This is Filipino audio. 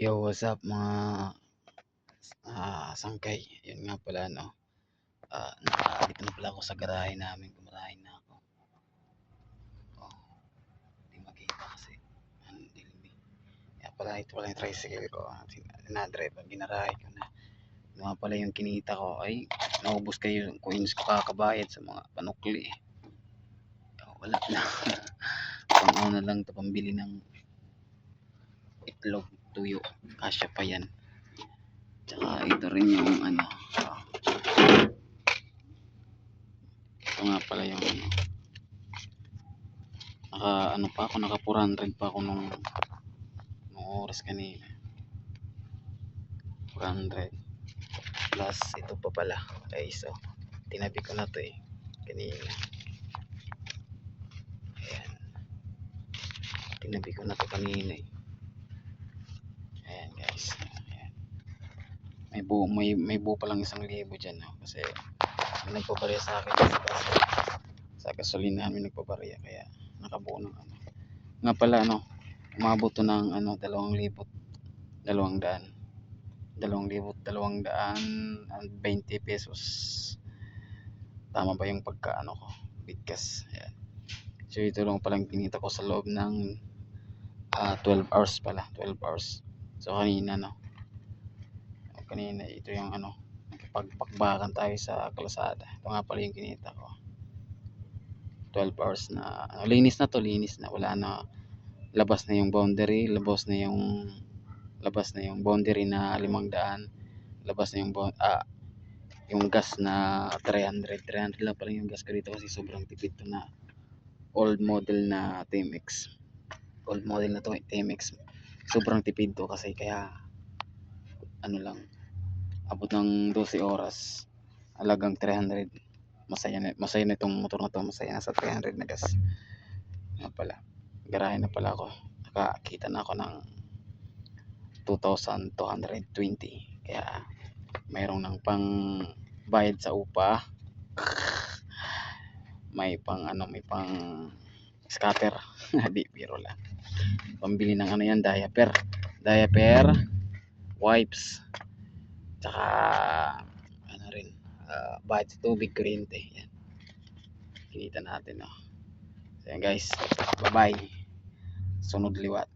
Yo, what's up mga ah, sangkay? Yun nga pala no. Ah, nakaalit na pala ako sa garahe namin. Gumarahe na ako. Oh, hindi makita kasi. Ang dilim eh. Kaya pala ito pala yung tricycle ko. Sinadrive. Ginarahe ko na. Yung nga pala yung kinita ko ay naubos kayo yung coins ko kakabayad sa mga panukli. Oh, wala na. Pang ano na lang ito pambili ng itlog tuyo. Kasya pa yan. Tsaka ito rin yung ano. ito nga pala yung ano. Naka ano pa ako, naka 400 pa ako nung nung oras kanina. 400. Plus ito pa pala. Guys, so tinabi ko na to eh. Kanina. Ayan. Tinabi ko na to kanina eh. Guys. May buo, may, may buo pa lang isang libo dyan. No? Kasi may nagpabarya sa akin gas- sa gasolina may nagpabarya. Kaya nakabuo ng ano. Nga pala ano, umabot to ng ano, dalawang libot, dalawang daan. Dalawang libot, dalawang daan, and 20 pesos. Tama ba yung pagkaano ko? Bigkas. Ayan. So ito lang palang pinita ko sa loob ng ah, 12 hours pala. 12 hours. So kanina no. Kanina ito yung ano, pagpakbakan tayo sa kalsada. Ito nga pala yung kinita ko. 12 hours na ano, linis na to, linis na. Wala na labas na yung boundary, labas na yung labas na yung boundary na 500, labas na yung ah, yung gas na 300, 300 lang pala yung gas ko dito kasi sobrang tipid to na old model na TMX. Old model na to, TMX sobrang tipid to kasi kaya ano lang abot ng 12 oras alagang 300 masaya na masaya na itong motor na to masaya na sa 300 na gas. Nga pala garahe na pala ako. Nakakita na ako ng 2,220 kaya mayroong ng pang bayad sa upa. May pang ano may pang scatter. Di biro lang. Pambili ng ano yan diaper. Diaper wipes tsaka ano rin uh, bayad sa tubig kuryente. Yan. Kinita natin no so yan guys. Bye bye sunod liwat